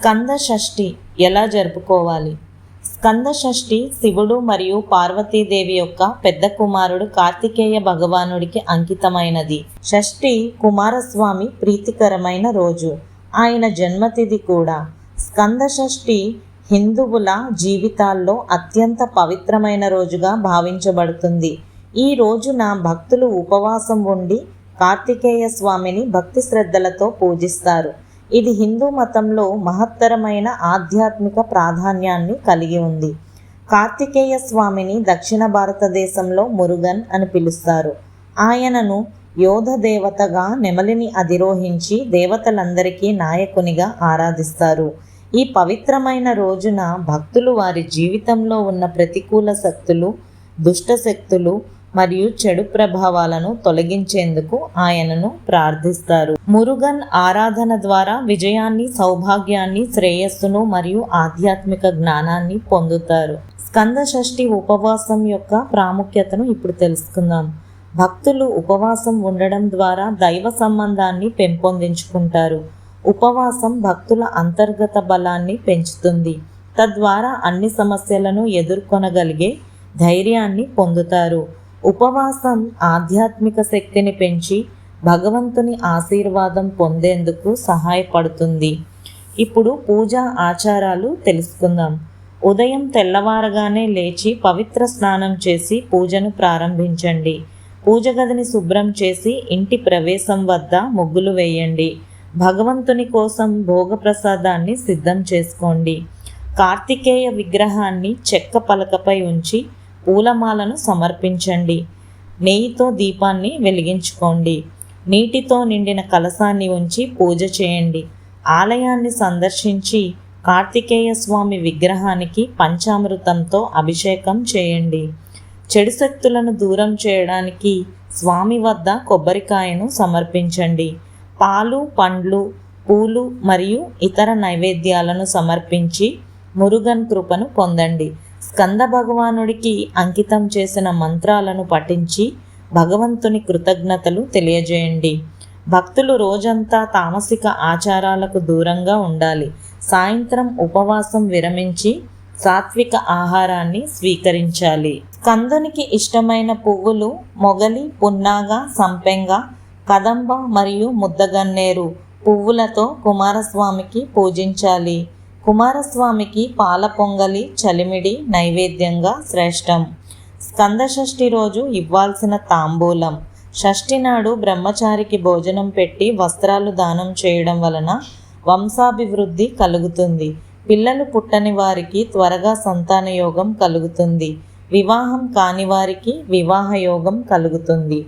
స్కంద షష్ఠి ఎలా జరుపుకోవాలి? స్కంద షష్ఠి శివుడు మరియు పార్వతీదేవి యొక్క పెద్ద కుమారుడు కార్తికేయ భగవానుడికి అంకితమైనది. షష్ఠి కుమారస్వామి ప్రీతికరమైన రోజు. ఆయన జన్మతిథి కూడా. స్కంద షష్ఠి హిందువుల జీవితాల్లో అత్యంత పవిత్రమైన రోజుగా భావించబడుతుంది. ఈ రోజున భక్తులు ఉపవాసం ఉండి కార్తికేయ స్వామిని భక్తి శ్రద్ధలతో పూజిస్తారు. ఇది హిందూ మతంలో మహత్తరమైన ఆధ్యాత్మిక ప్రాధాన్యాన్ని కలిగి ఉంది. కార్తికేయ స్వామిని దక్షిణ భారతదేశంలో మురుగన్ అని పిలుస్తారు. ఆయనను యోధ దేవతగా నెమలిని అధిరోహించి దేవతలందరికీ నాయకునిగా ఆరాధిస్తారు. ఈ పవిత్రమైన రోజున భక్తులు వారి జీవితంలో ఉన్న ప్రతికూల శక్తులు దుష్ట శక్తులు మరియు చెడు ప్రభావాలను తొలగించేందుకు ఆయనను ప్రార్థిస్తారు. మురుగన్ ఆరాధన ద్వారా విజయాన్ని సౌభాగ్యాన్ని శ్రేయస్సును మరియు ఆధ్యాత్మిక జ్ఞానాన్ని పొందుతారు. స్కంద షష్ఠి ఉపవాసం యొక్క ప్రాముఖ్యతను ఇప్పుడు తెలుసుకుందాం. భక్తులు ఉపవాసం ఉండడం ద్వారా దైవ సంబంధాన్ని పెంపొందించుకుంటారు. ఉపవాసం భక్తుల అంతర్గత బలాన్ని పెంచుతుంది. తద్వారా అన్ని సమస్యలను ఎదుర్కొనగలిగే ధైర్యాన్ని పొందుతారు. ఉపవాసం ఆధ్యాత్మిక శక్తిని పెంచి భగవంతుని ఆశీర్వాదం పొందేందుకు సహాయపడుతుంది. ఇప్పుడు పూజా ఆచారాలు తెలుసుకుందాం. ఉదయం తెల్లవారగానే లేచి పవిత్ర స్నానం చేసి పూజను ప్రారంభించండి. పూజ గదిని శుభ్రం చేసి ఇంటి ప్రవేశం వద్ద ముగ్గులు వేయండి. భగవంతుని కోసం భోగప్రసాదాన్ని సిద్ధం చేసుకోండి. కార్తికేయ విగ్రహాన్ని చెక్క పలకపై ఉంచి పూలమాలను సమర్పించండి. నెయ్యితో దీపాన్ని వెలిగించుకోండి. నీటితో నిండిన కలసాన్ని ఉంచి పూజ చేయండి. ఆలయాన్ని సందర్శించి కార్తికేయ స్వామి విగ్రహానికి పంచామృతంతో అభిషేకం చేయండి. చెడు శక్తులను దూరం చేయడానికి స్వామి వద్ద కొబ్బరికాయను సమర్పించండి. పాలు పండ్లు పూలు మరియు ఇతర నైవేద్యాలను సమర్పించి మురుగన్ కృపను పొందండి. స్కంద భగవానుడికి అంకితం చేసిన మంత్రాలను పఠించి భగవంతుని కృతజ్ఞతలు తెలియజేయండి. భక్తులు రోజంతా తామసిక ఆచారాలకు దూరంగా ఉండాలి. సాయంత్రం ఉపవాసం విరమించి సాత్విక ఆహారాన్ని స్వీకరించాలి. కందునికి ఇష్టమైన పువ్వులు మొగలి పున్నాగ సంపెంగ కదంబ మరియు ముద్దగన్నేరు పువ్వులతో కుమారస్వామికి పూజించాలి. కుమారస్వామికి పాల పొంగలి చలిమిడి నైవేద్యంగా శ్రేష్టం. స్కంద షష్ఠి రోజు ఇవ్వాల్సిన తాంబూలం. షష్ఠి నాడు బ్రహ్మచారికి భోజనం పెట్టి వస్త్రాలు దానం చేయడం వలన వంశాభివృద్ధి కలుగుతుంది. పిల్లలు పుట్టని వారికి త్వరగా సంతాన యోగం కలుగుతుంది. వివాహం కాని వారికి వివాహ యోగం కలుగుతుంది.